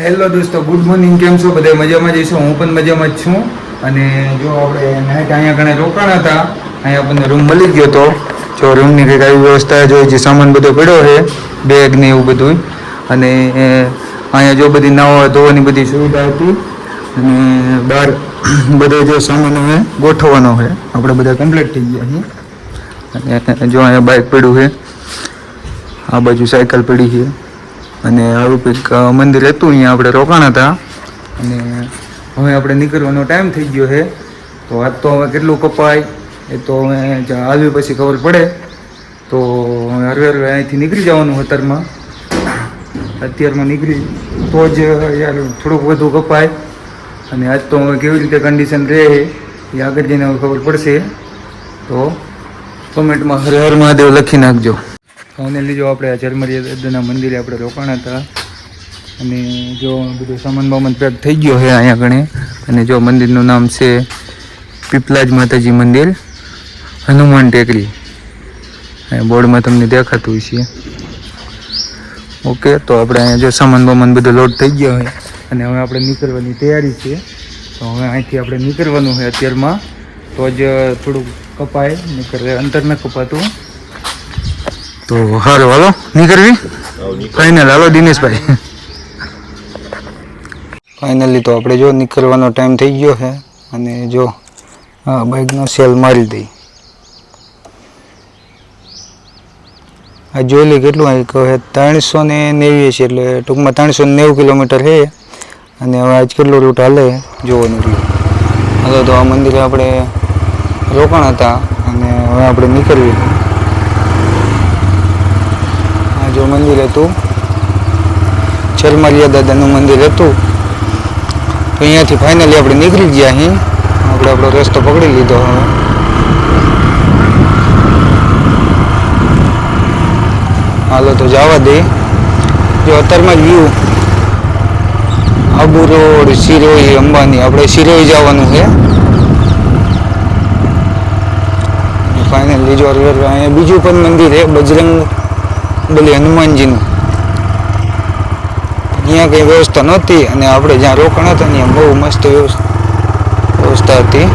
Hello દોસ્તો, good morning, કેમ છો? બધા મજામાં જઈશું હું પણ મજામાં જ છું. અને જો આપણે નાઇટ અહીંયા ઘણા રોકાણ હતા, અહીંયા આપણને રૂમ મળી ગયો હતો જો રૂમની કંઈક આવી વ્યવસ્થા જો જે સામાન બધો પડ્યો છે બેગ ને એવું બધું અને અહીંયા જો બધી નાવા ધોવાની બધી સુવિધા હતી. અને બહાર બધો જો સામાન હવે ગોઠવવાનો છે. આપણે બધા કમ્પ્લીટ થઈ ગયા છીએ. અને જો અહીંયા બાઇક પડ્યું છે. આ બાજુ સાયકલ પડી છે. અને આવું કંઈક મંદિર હતું, અહીંયા આપણે રોકાણ હતા. અને હવે આપણે નીકળવાનો ટાઈમ થઈ ગયો છે. તો આજ તો હવે કેટલું કપાય, એ તો હવે આવી પછી ખબર પડે. તો હરવે હરવે અહીંથી નીકળી જવાનું અત્યારમાં અત્યારમાં નીકળી, તો જ યાર થોડુંક વધુ કપાય. અને આજ તો હવે કેવી રીતે કન્ડિશન રહે એ આગળ જઈને હવે ખબર પડશે. તો કોમેન્ટમાં હરે હર મહાદેવ લખી નાખજો. ફાઇનલી જો આપણે આ ઝરમરિયા દાદાના મંદિરે આપણે રોકાણ હતા અને જો બધો સામાન બામાન પેક થઈ ગયો છે અહીંયા ગણે. અને જો મંદિરનું નામ છે પીપલાજ માતાજી મંદિર, હનુમાન ટેકરી. બોર્ડમાં તમને દેખાતું છે ઓકે, તો આપણે અહીંયા જો સામાન બામાન બધો લોડ થઈ ગયો હોય અને હવે આપણે નીકળવાની તૈયારી છે. તો હવે અહીંથી આપણે નીકળવાનું છે અત્યારમાં. તો જ થોડુંક કપાય નીકળે અંતર ન કપાતું. તો હારું, હાલો. નીકળવી ફાઇનલ હાલો, દિનેશભાઈ. ફાઇનલી તો આપણે જો નીકળવાનો ટાઈમ થઈ ગયો છે અને જો આ બાઇકનો સેલ મારી દઈ. આ જોઈ લઈ કેટલું કહે ત્રણસો ને નેવી છે એટલે ટૂંકમાં ત્રણસો નેવું કિલોમીટર છે. અને હવે આજ કેટલો રૂટ હાલે જોવાનું રહ્યું. હાલો, તો આ મંદિરે આપણે રોકાણ હતા અને હવે આપણે નીકળવી આ જો મંદિર હતું. ચરમાલિયા દાદાનું મંદિર હતું. તો અહીંયાથી ફાઇનલી આપણે નીકળી ગયા અહીં આપણે આપણો રસ્તો પકડી લીધો હવે. હાલો તો જવા દે. જો અત્યારમાં જ વ્યૂ આબુ રોડ સિરોહી અંબાની. આપણે સિરોહી જવાનું છે. ફાઇનલી જો અહીંયા બીજું પણ મંદિર છે, બજરંગ બલી, હનુમાનજીનું. અહીંયા કંઈ વ્યવસ્થા નહોતી અને આપણે જ્યાં રોકાણ હતા ત્યાં બહુ મસ્ત વ્યવસ્થા હતી.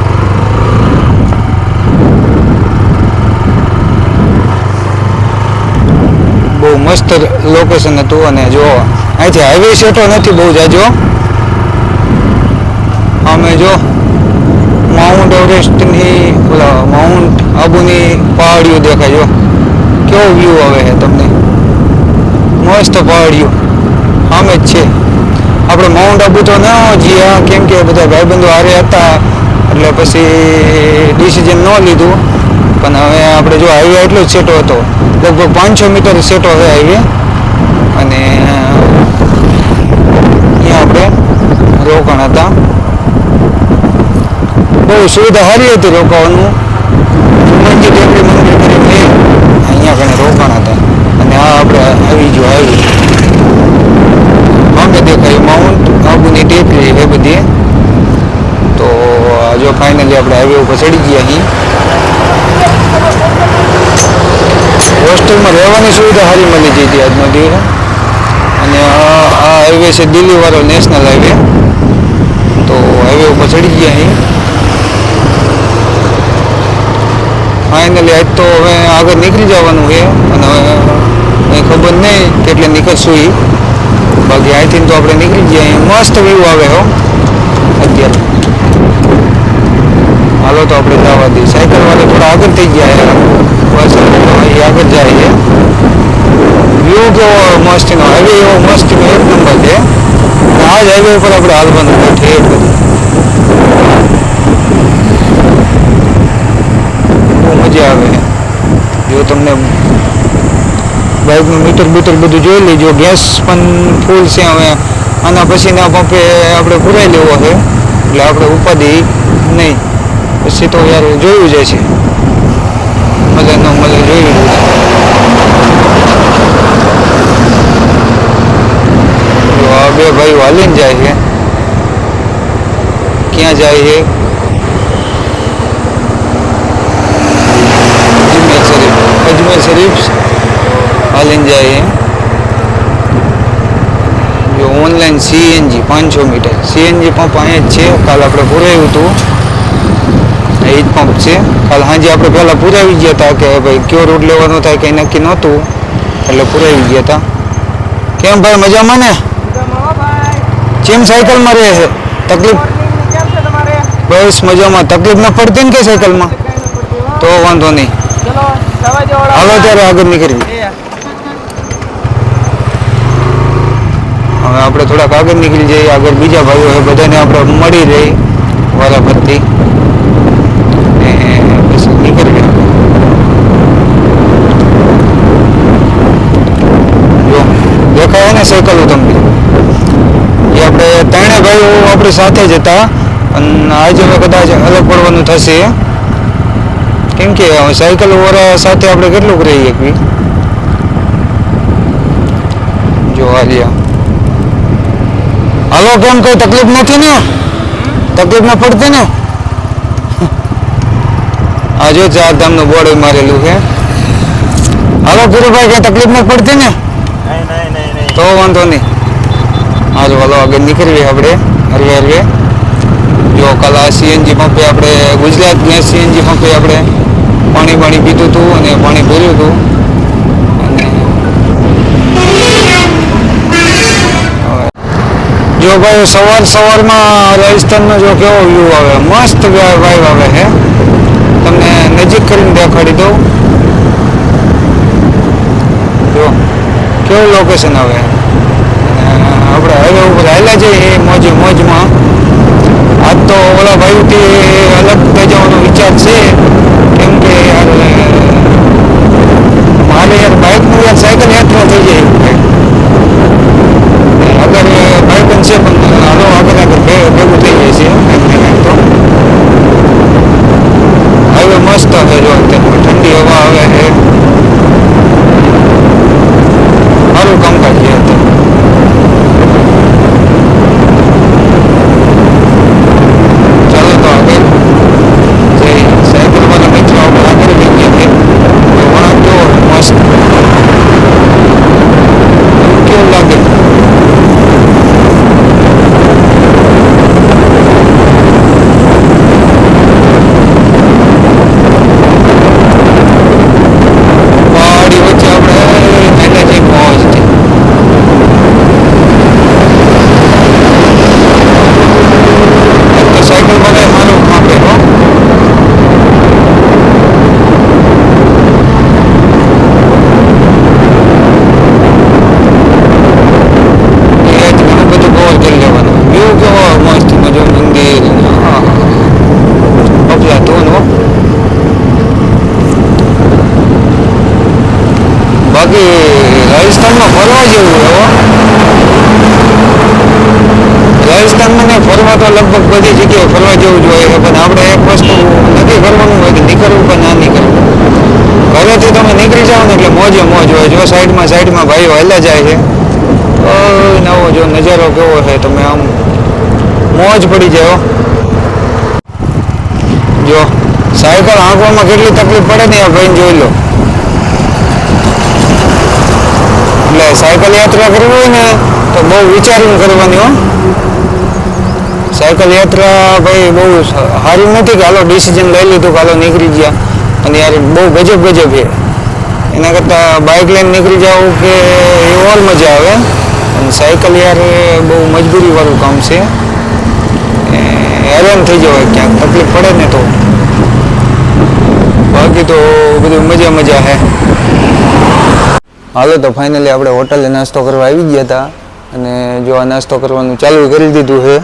બહુ મસ્ત લોકેશન હતું અને જો અહીંથી હાઈવે સેટો નથી બહુ જાજો. અમે જો માઉન્ટ એવરેસ્ટની માઉન્ટ આબુની પહાડીઓ દેખાય જો. કેવો વ્યૂ આવે છે તમને? મસ્ત પહાડીઓ આમ જ છે. આપણે માઉન્ટ આબુ તો ન જ્યાં કેમ કે બધા ભાઈબંધો હારે હતા, એટલે પછી ડિસિઝન ન લીધું. પણ હવે આપણે જો હાઈવે એટલો જ સેટો હતો. લગભગ પાંચસો મીટર સેટો હવે હાઈવે અને, અહીંયા આપણે રોકાણ હતા. બહુ સુવિધા સારી હતી રોકાવાનું હનુમાનજી મંદિર અહીંયા કણે રોકાણ આવી આવ્યું અમે દેખાય માઉન્ટ આબુની ટેકરી એ બધી. તો જો ફાઇનલી આપણે હાઈવે ઉપર ચડી ગયા અહીં હોસ્ટેલમાં રહેવાની સુવિધા સારી મળી જઈ હતી આજનો દિવસ. અને આ હાઈવે છે દિલ્હી વાળો નેશનલ હાઈવે તો હાઈવે ઉપર ચડી ગયા અહીં ફાઇનલી આજ તો હવે આગળ નીકળી જવાનું છે અને હવે કંઈ ખબર નહીં કેટલે નીકળશું એ બાકી અહીંથી તો આપણે નીકળી ગયા. અહીં મસ્ત વ્યૂ આવે હો. અત્યારે. હાલો તો આપણે જવા દઈએ. સાયકલ વાળા થોડા આગળ થઈ ગયા છે. બસ અહીં આગળ જાય છે. વ્યૂ કેવો મસ્તીનો. હાઈવે એવો મસ્તીનો એક નંબર છે. અને આ જ હાઈવે ઉપર આપણે હાલવાનું છે ઠેર બધું બહુ મજા આવે જો તમને બાઇકનું મીટર બીટર બધું જોઈ લેજો. ગેસ પણ ફૂલ છે હવે. આના પછીના પંપે આપણે પુરાઈ લેવો છે. એટલે આપણે ઉપાધિ નહીં. પછી તો યાર જોયું જાય છે. મળે ન મળે જોયું જ જો આ બે ભાઈ હાલીને જાય છે. ક્યાં જાય છે? અજમેર શરીફ. અજમેર શરીફ હાલીને જાય છે જો ઓનલાઈન સીએનજી પાંચસો મીટર સીએનજી પંપ અહીંયા જ છે કાલ આપણે પુરાવ્યું હતું એ જ પંપ છે કાલ સાંજે આપણે પહેલાં પુરાવી ગયા હતા કે ભાઈ કયો રૂટ લેવાનો થાય કંઈ નક્કી નહોતું એટલે પુરાવી ગયા હતા કેમ ભાઈ મજામાં ને ચેમ સાયકલમાં રહે છે? તકલીફ? બસ મજામાં. તકલીફ ન પડતી ને કે સાયકલમાં? તો વાંધો નહીં. હાલો ત્યારે આગળ નીકળી આપણે થોડાક આગળ નીકળી જઈએ. આગળ બીજા ભાઈઓ હોય બધાને આપણે મળી રહી વારાફરતી. દેખાય ને સાયકલો તમને? એ આપણે ત્રણે ભાઈઓ આપણી સાથે જ હતા. અને આજે હવે કદાચ અલગ પડવાનું થશે. કેમ કે સાયકલ વાળા સાથે આપણે કેટલુંક રહીએ જો, હાલ્યા. હાલો કેમ કઈ તકલીફ નથી ને? તકલીફ ના પડતી ને? હજુ ચાર ધામનું બોર્ડ મારેલું છે. હલો ગુરુભાઈ કઈ તકલીફ ન પડતી ને? તો વાંધો નહીં. હાલો હાલો આગળ નીકળીએ આપણે. હરવે હરવે જો કાલ આ સીએનજી પંપે આપણે ગુજરાત ગેસ સીએનજી પંપે આપણે પાણી પાણી પીધું હતું અને પાણી ભર્યું હતું અને જો ભાઈ, સવાર સવારમાં રાજસ્થાનનો જો કેવો વ્યૂ આવે? મસ્ત વાઈવ આવે છે તમને નજીક કરીને દેખાડી દઉં. જો, કેવું લોકેશન આવે? આપણે હાઈવે ઉપર હાલ્યા જઈએ મોજ, મોજમાં. આજ તો ઓલા ભાઈથી અલગ થઈ જવાનો વિચાર છે. કેમ કે યાર મારે યાર બાઇકનું યાર સાયકલ હેઠળ થઈ જાય એવું છે. અગર ભાઈ પણ છે પણ હાલો આગળ ભે- ભેગું થઈ જાય છે હાઈવે મસ્ત છે અત્યારે ઠંડી હવા આવે છે સારું કામકાજ છે અત્યારે ચાલો તો આગળ જઈ સાયકલ વાળા મિત્રો આપણે આગળ લઈ ગયા છે તો વળાંક કેવો મસ્ત કેવું લાગે પહાડી વચ્ચે આપણે એટલે જે મોજ છે એક તો સાયકલ બનાવે મારું માપે હો એ જ ઘણું બધું કવર કરી લેવાનું વ્યૂ કેવો મસ્ત મજો મંદિર હા અફલાતૂન હો બાકી રાજસ્થાનમાં ફરવા જેવું છે હો રાજસ્થાનમાં ને ફરવા તો લગભગ બધી જગ્યાએ ફરવા જેવું જ હોય છે પણ આપણે એક વસ્તુ નથી કરવાનું હોય કે નીકળવું કે ના નીકળવું ઘરેથી તમે નીકળી જાઓ ને એટલે મોજે મોજ હોય જો સાઈડમાં સાઈડમાં ભાઈઓ હાલ્યા જાય છે. ઓય નવો જો નજારો કેવો છે તમે આમ મોજ પડી જાય હો જો સાયકલ હાંકવામાં કેટલી તકલીફ પડે ને આ ભાઈને જોઈ લો. સાયકલ યાત્રા કરવી હોય ને, તો બહુ વિચારીને કરવાની હો. સાયકલ યાત્રા ભાઈ બહુ સારી નથી કે, હાલો ડિસિઝન લઈ લીધું કે, હાલો નીકળી ગયા. અને યાર બહુ ગજબ ગજબ છે. એના કરતાં બાઇક લઈને નીકળી જાવ કે એ ઓર મજા આવે. અને સાયકલ યાર બહુ મજબૂરીવાળું કામ છે. હેરાન થઈ જવાય ક્યાંક, તકલીફ પડે ને તો. બાકી તો બધું મજા મજા હે. હાલો તો ફાઇનલી આપણે હોટલે નાસ્તો કરવા આવી ગયા હતા. અને જો આ નાસ્તો કરવાનું ચાલુ કરી દીધું છે.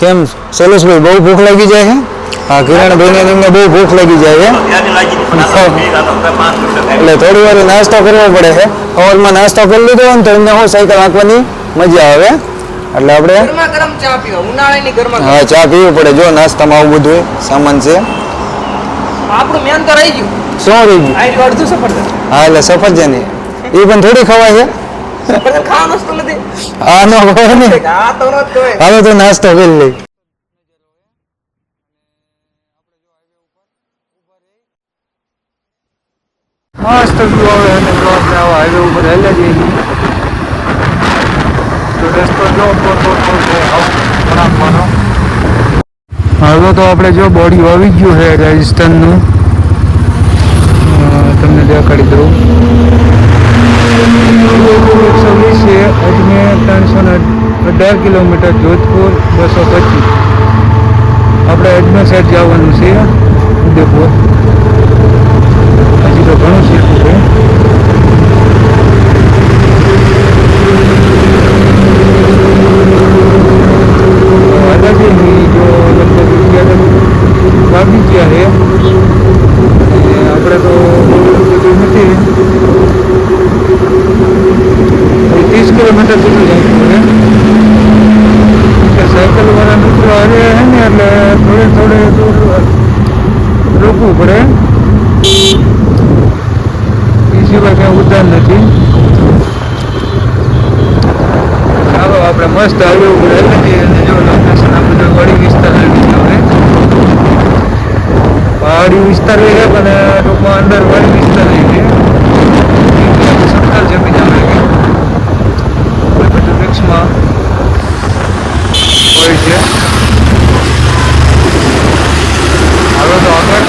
કેમ? સરેશભાઈ બહુ ભૂખ લાગી જાય છે હા કિરણભાઈને તમને બહુ ભૂખ લાગી જાય છે એટલે થોડી વાર નાસ્તો કરવો પડે છે સવારમાં નાસ્તો કરી લીધો ને તો એમને હું સાયકલ હાંકવાની મજા આવે. એટલે આપણે હા ચા પીવું પડે. જો નાસ્તામાં આવું બધું સામાન છે. આપણું મેન તો રહી ગયું. શું રહી ગયું? હા એટલે સફરજન એ પણ થોડી ખવાય છે. સફરજન ખાવાનું વસ્તુ નથી. હા નો ખવાય ને. આ તો હાલો તો નાસ્તો કરી લઈ મસ્ત વ્યૂ આવે અને પ્લોટ આવા હાઈવે ઉપર હેલ્યા જઈએ તો રસ્તો જો હવે તો આપણે જો બોડી આવી ગયું છે રાજસ્થાનનું. તમને દેખાડી દઉં. એકસો વીસ છે અજમેર ત્રણસો ને અઢાર કિલોમીટર જોધપુર બસો પચીસ. આપણે અજમેર સાઈડ જવાનું છે ઉદયપુર હજી તો ઘણું શીખવું છે. હાલાકી જો લગભગ અગિયાર વાગી ગયા છે. અને આપણે તો બધું નથી ત્રીસ પડે સાયકલ વાળા મિત્રો હારે હે ને એટલે થોડે થોડે દૂર રોકવું પડે એ સિવાય ક્યાં ઉદ્યાન નથી ચાલો આપણે મસ્ત હાઈવે ઉપર એટલે અને જો લોકેશન આ બધો વડી વિસ્તાર આવી ગયો પહાડી વિસ્તાર છે, પણ ટૂંકમાં અંદર વડી વિસ્તાર છે સમતલ જમીન આવે છે એ બધું મિક્સમાં હોય છે હવે તો આગળ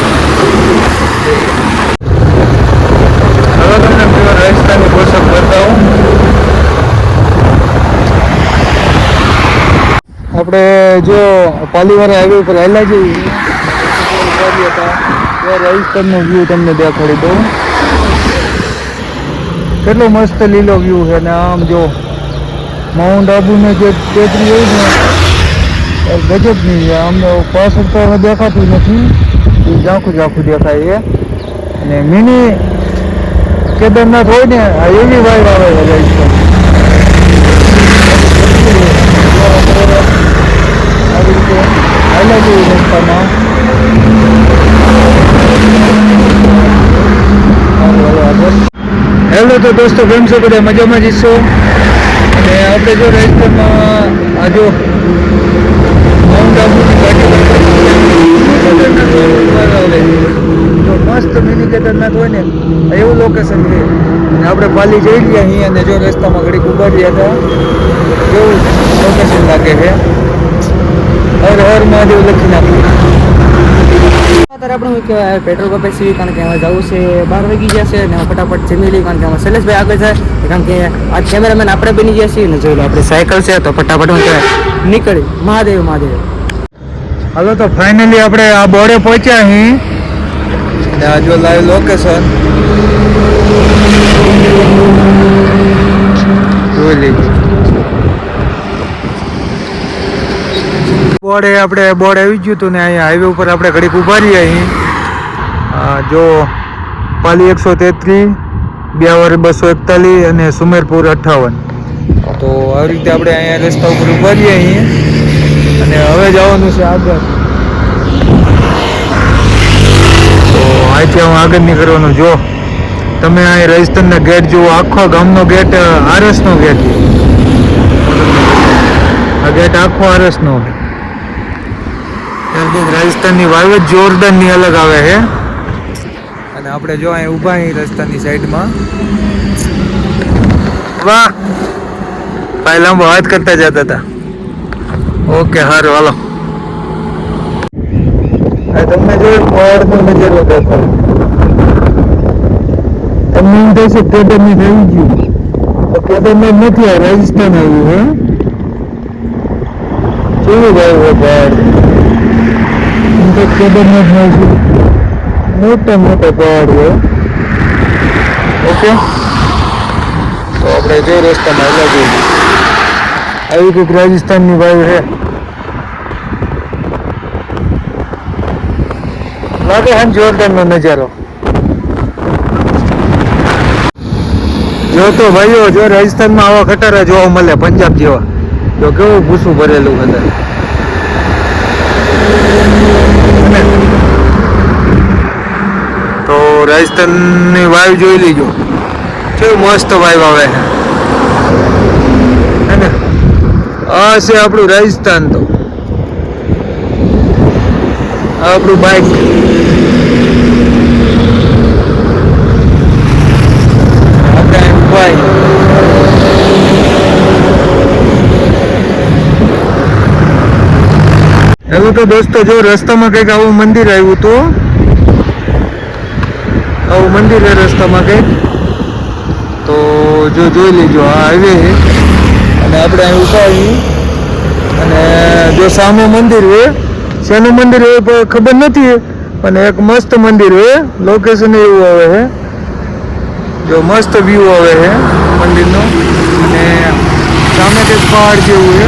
હવે તમને પ્યોર રાજસ્થાની પોશાક બતાવું આપણે જો પાલીવાળા હાઈવે ઉપર આવેલા જઈએ હતા રાજસ્થાનનો વ્યૂ તમને દેખાડી દઉં. કેટલો મસ્ત લીલો વ્યૂ છે ને આમ જો. માઉન્ટ આબુને જે ટેકરી હોય ને એ ગજબની છે. આમ પાછળ તો દેખાતું નથી. એ ઝાંખું ઝાંખું દેખાય છે. અને મિની કેદારનાથ હોય ને, આ એવી વાયર આવે છે રાજસ્થાન હાલ્યા જેવી રસ્તામાં હાલો, તો દોસ્તો કેમ છો બધા? મજામાં જ છો? અને આપણે જો રાજસ્થાનમાં આ જો માઉન્ટ આબુની ઘાટી જો મસ્ત મિની કેદારનાથ હોય ને એવું લોકેશન છે. અને આપણે પાલી જઈ ગયા અહીંયા અને જો રસ્તામાં ઘડીક ઊભા રહ્યા હતા એવું લોકેશન લાગે છે. હર હર મહાદેવ લખી નાખ્યું અત્યારે આપણે શું કહેવાય? પેટ્રોલ પંપે છીએ કારણ કે હવે જવું છે બાર વાગી ગયા છે ને ફટાફટ જમી લઈએ કારણ કે અમે શૈલેષભાઈ આગળ છે. કારણ કે આ કેમેરામેન આપણે બની ગયા છીએ ને જોઈ લો આપણી સાયકલ છે તો ફટાફટ શું કહેવાય? નીકળી. મહાદેવ મહાદેવ. હાલો તો ફાઇનલી આપણે આ બોર્ડે પહોંચ્યા અહીં અને આ જો લાઈવ લોકેશન જોઈ લીધું. બોર્ડે આપણે બોર્ડ આવી ગયું હતું ને અહીંયા હાઈવે ઉપર આપણે ઘડીક ઊભા રહીએ અહીં. જો પાલી એકસો તેત્રીસ બ્યાવર બસો એકતાલીસ અને સુમેરપુર અઠ્ઠાવન. તો આવી રીતે આપણે અહીંયા રસ્તા ઉપર ઊભા રહીએ અહીં. અને હવે જવાનું છે આગળ. તો અહીંથી હું આગળ નીકળવાનું, જો. તમે અહીં રાજસ્થાનના ગેટ જુઓ, આખો ગામનો ગેટ આરસનો ગેટ. આ ગેટ આખો આરસનો. રાજસ્થાનની વાયવ જ જોરદારની અલગ આવે છે. અને આપણે જો અહીં ઊભા અહીં રસ્તાની સાઈડમાં. વાહ! ભાઈ લાંબો હાથ કરતા જતા હતા. ઓકે સારું હાલો. તમને જો પહાડનો નજારો દેખાય તમને એમ થશે કેદારનાથ આવી ગયું. તો કેદારનાથ નથી આ રાજસ્થાન આવ્યું હે? કેવું ભાઈ? પહાડ તો કેદારનાથમાં છે. મોટા મોટા પહાડ ઓકે. તો આપણે જો રસ્તામાં આવ્યા જોઈએ. આવી કંઈક રાજસ્થાનની વાયુ છે. લાગે હમ ને જોરદારનો નજારો. જો તો ભાઈઓ જો રાજસ્થાનમાં આવા ખટારા જોવા મળે પંજાબ જેવા. તો કેવું ભૂસું ભરેલું અંદર. રાજસ્થાનની વાઈવ જોઈ લીજો. કેવું મસ્ત વાઈવ આવે. હે ને? આ છે આપણું રાજસ્થાન તો. આપણું બાઇક એવું તો દોસ્તો, જો રસ્તામાં કંઈક આવું મંદિર આવ્યું હતું આવું મંદિર રસ્તામાં કંઈક? તો જો જોઈ લેજો, આ હાઈવે અને આપણે અહીં ઊભા અને જો સામે મંદિર હોય શેનું મંદિર હોય પણ ખબર નથી અને એક મસ્ત મંદિર હોય લોકેશન એવું આવે છે. જો મસ્ત વ્યૂ આવે છે મંદિરનો. અને સામે કંઈક પહાડ જેવું છે.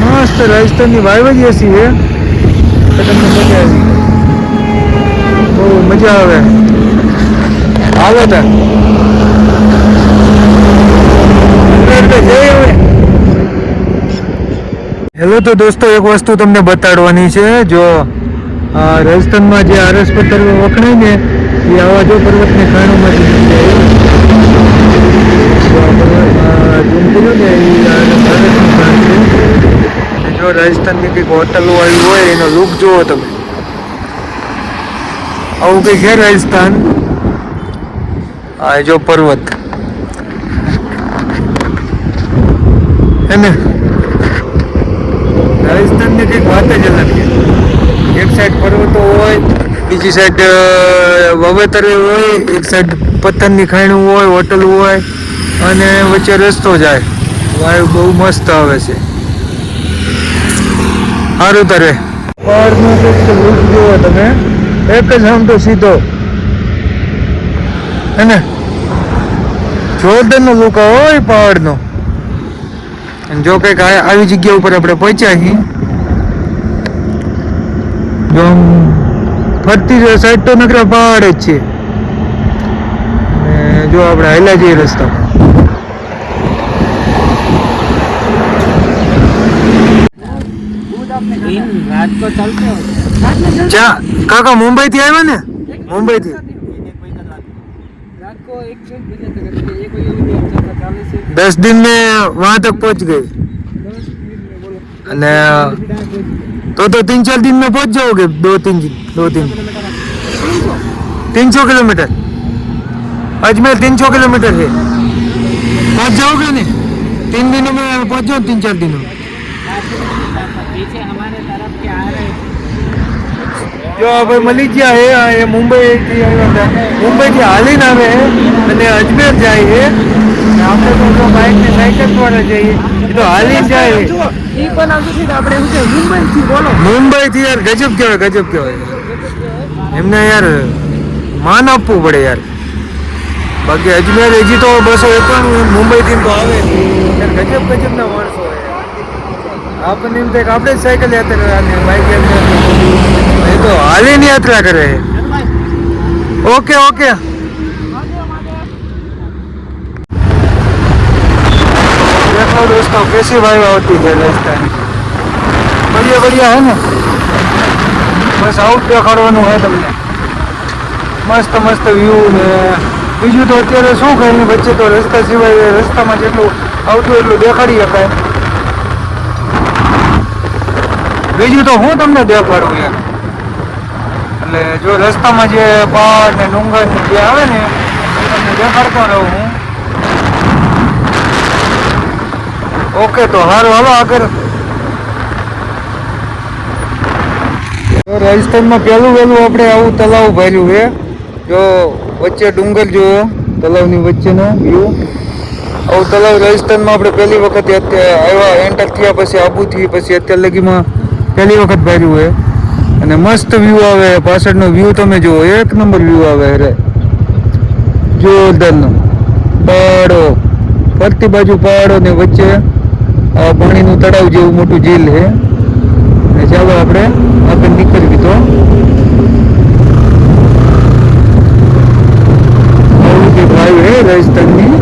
મસ્ત રાજસ્થાનની વાઇબ જ એસી છે તમને મજા આવી બહુ મજા આવે. આવે તો હેલો તો દોસ્તો, એક વસ્તુ તમને બતાડવાની છે. જો રાજસ્થાનમાં જે આરસ પથ્થર વખણાય ને, એ આવા જો પર્વતને ખાણોમાં જો રાજસ્થાનની કંઈક હોટલો આવી હોય, એનો લુક જુઓ તમે. આવું કંઈક છે રાજસ્થાન? આ જો પર્વત. હે ને રાજસ્થાનની કંઈક વાત જ અલગ છે. એક સાઈડ પર્વતો હોય બીજી સાઈડ વાવેતર હોય એક સાઈડ પથ્થરની ખાણું હોય હોટલ હોય અને વચ્ચે રસ્તો જાય. વાયુ બહુ મસ્ત આવે છે. સારું તારે. પહાડનો કંઈક જુઓ તમે. એક જ આમ તો સીધો. હે ને જોરદારનો લુકા હોય પહાડનો. અને જો કંઈક આ- આવી જગ્યા ઉપર આપણે પહોંચ્યા છીએ. જો ફરતી જો સાઈડ તો નકરા પહાડ જ છે. અને જો આપણે હાલ્યા જઈએ રસ્તા રાજકોટ ચાલતો ચા કાકા મુંબઈ થી આવ્યા ને મુંબઈ થી રાજકોટ એક છે બીજા તરફ છે. એક એવું જે ચર્ચા ચાલે છે दस दिन में वहां तक पहुंच गए દસ મિનિટ બોલો અને तो तो तीन चार दिन में पहुंच जाओगे दो तीन दिन दो तीन तीन सौ किलोमीटर अजमेर तीन सौ किलोमीटर है पहुंच जाओगे ने तीन दिनों में पहुंच जाओ तीन चार दिनों में જો આપણે મળી ગયા હે એ મુંબઈથી આવ્યા હતા મુંબઈથી હાલીને આવે અને અજમેર જાય છે આપણે તો જો બાઇક ને સાયકલ દ્વારા જઈએ. એ તો હાલીને જાય એ પણ આપણે છે બોલો. મુંબઈથી યાર ગજબ કહેવાય ગજબ કહેવાય. એમને યાર માન આપવું પડે યાર. બાકી અજમેર હજી તો બસો એકાણું મુંબઈથી તો આવે. ગજબ ગજબના માણસો આપણને એમ થાય આપણે જ સાયકલ યાત્રા બાઇક યાત્રા તો હાલીને યાત્રા કરે ઓકે ઓકે देखो दोस्तों कैसी वाइब होती है राजस्थान बढ़िया बढ़िया है ને બસ આવું જ દેખાડવાનું હોય તમને મસ્ત મસ્ત વ્યૂ ને બીજું તો અત્યારે શું કઈ એની વચ્ચે તો રસ્તા સિવાય રસ્તામાં જેટલું આવતું એટલું દેખાડી શકાય બીજું તો હું તમને દેખાડું યાર એટલે જો રસ્તામાં જે પહાડ ને ડુંગર જે આવે ને તમને દેખાડતો રહું હું. ઓકે, તો સારું હાલો, આગળ. રાજસ્થાનમાં પહેલું વહેલું આપણે આવું તલાવ ભર્યું છે. જો વચ્ચે ડુંગર જુઓ, તલાવની વચ્ચેનો વ્યૂ આવું તલાવ રાજસ્થાનમાં આપણે પહેલી વખત અત્યારે આવ્યા એન્ટર થયા પછી, આબુ થી પછી અત્યાર લગીમાં પહેલી વખત ભર્યું છે. અને મસ્ત વ્યૂ આવે, પાછળનો વ્યૂ તમે જુઓ, એક નંબર વ્યૂ આવે રે. જોરદારનો. પહાડો ફરતી બાજુ પહાડો ને વચ્ચે, આ પાણીનું તળાવ જેવું મોટું ઝીલ છે. અને ચાલો આપણે આગળ નીકળવી તો. ભાઈ હે રાજસ્થાનની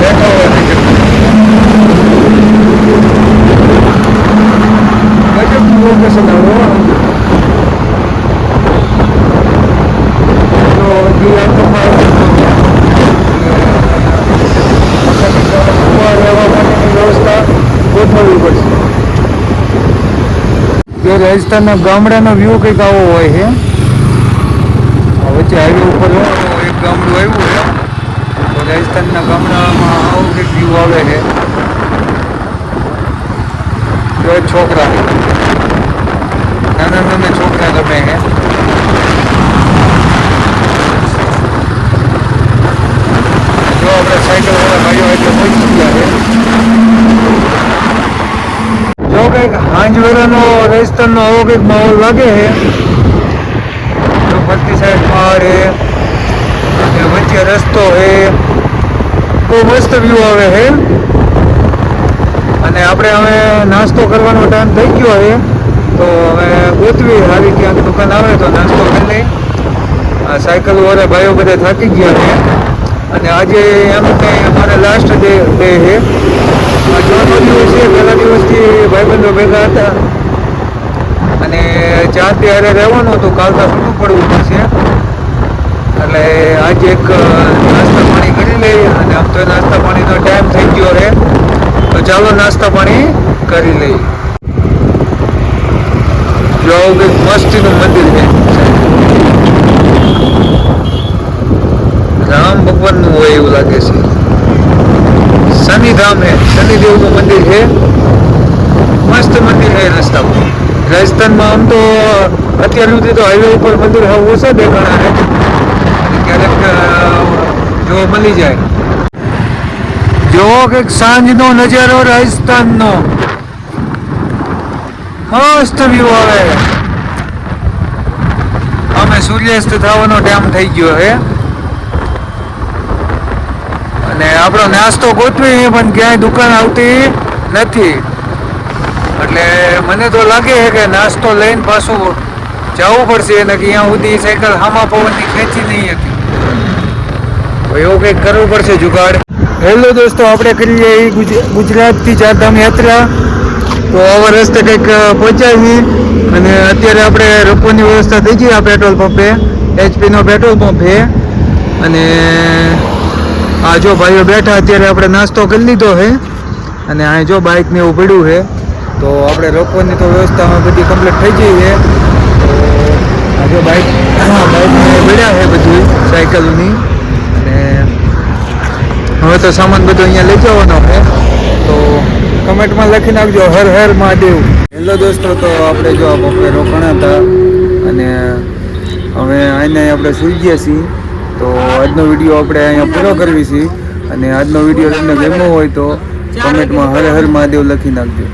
બેઠા હોય ને ગજબનું લોકેશન આવો તો હજી આ તો મારે ઊભા રહેવા માટેની વ્યવસ્થા ગોઠવવી પડશે જે રાજસ્થાનના ગામડાનો વ્યૂ કંઈક આવો હોય છે આ વચ્ચે હાઈવે ઉપર એક ગામડું આવ્યું છે તો રાજસ્થાનના ગામડામાં આવું કંઈક વ્યૂ આવે છે જો એક છોકરા. નાના નાના છોકરા ગમે છે જો આપણે સાયકલ વાળા ભાઈઓ એટલે પહોંચી ગયા છે જો કંઈક હાંજ વેળાનો રાજસ્થાનનો આવો કંઈક માહોલ લાગે છે. ફરતી સાઈડ પહાડ હે વચ્ચે રસ્તો છે. બહુ મસ્ત વ્યૂ આવે છે. અને આપણે હવે નાસ્તો કરવાનો ટાઈમ થઈ ગયો હે તો હવે ગોતવી સારી ક્યાંક દુકાન આવે તો નાસ્તો કરી લઈ. આ સાયકલ વાળા ભાઈઓ બધા થાકી ગયા છે. અને આજે એમ કંઈ અમારે લાસ્ટ ડે ડે છે. ચોથો દિવસ છે પહેલા દિવસથી ભાઈબંધો ભેગા હતા અને ચારથી હારે રહેવાનું હતું કાલ તો છૂટું પડવું પડશે એટલે આજે એક નાસ્તા પાણી કરી લઈએ અને આમ તો નાસ્તા પાણીનો ટાઈમ થઈ ગયો રહે તો ચાલો નાસ્તા પાણી કરી લઈએ જો આવું કંઈક મસ્તીનું મંદિર છે રામ ભગવાનનું હોય એવું લાગે છે. શનિધામ હે શનિદેવનું મંદિર છે. મસ્ત મંદિર છે રસ્તા પર રાજસ્થાનમાં આમ તો અત્યાર સુધી તો હાઈવે ઉપર મંદિર હોવું ઓછા દેખાણા છે. ક્યારેક જોવા મળી જાય. જો કંઈક સાંજનો નજારો રાજસ્થાનનો. મસ્ત વ્યૂ આવે. અમે સૂર્યાસ્ત થવાનો ટાઈમ થઈ ગયો છે અને આપણો નાસ્તો ગોઠવી, પણ ક્યાંય દુકાન આવતી નથી. એટલે મને તો લાગે છે કે નાસ્તો લઈને પાછું જવું પડશે એને કે અહીંયા સુધી સાયકલ હામા પવનની ખેંચી નહીં હતી. એવું કંઈક કરવું પડશે જુગાડ. હેલો દોસ્તો, આપણે કરીએ એ ગુજરાતથી ચારધામ યાત્રા. તો આવા રસ્તે કંઈક પહોંચાવી અને અત્યારે આપણે રોપોની વ્યવસ્થા થઈ ગઈ આ પેટ્રોલ પંપે, એચપીનો પેટ્રોલ પંપ. છે અને આ જો ભાઈઓ બેઠા, અત્યારે આપણે નાસ્તો કરી લીધો છે અને અહીં જો બાઇકને એવું પડ્યું છે, તો આપણે રોકવાની તો વ્યવસ્થામાં બધી કમ્પ્લીટ થઈ ગઈ છે. તો આ જો બાઇક બાઇકને પડ્યા છે બધી સાયકલની. અને હવે તો સામાન બધો અહીંયા લઈ જવાનો છે. તો કમેન્ટમાં લખી નાખજો, હર હર મહાદેવ. હેલો દોસ્તો, તો આપણે જો આ બપોરે રોકાણા હતા. અને હવે આઈને આપણે સૂઈ ગયા છીએ. તો આજનો વીડિયો આપણે અહીંયા પૂરો કરવી છીએ અને આજનો વીડિયો તમને ગમ્યો હોય તો કમેન્ટમાં હર હર મહાદેવ લખી નાખજો.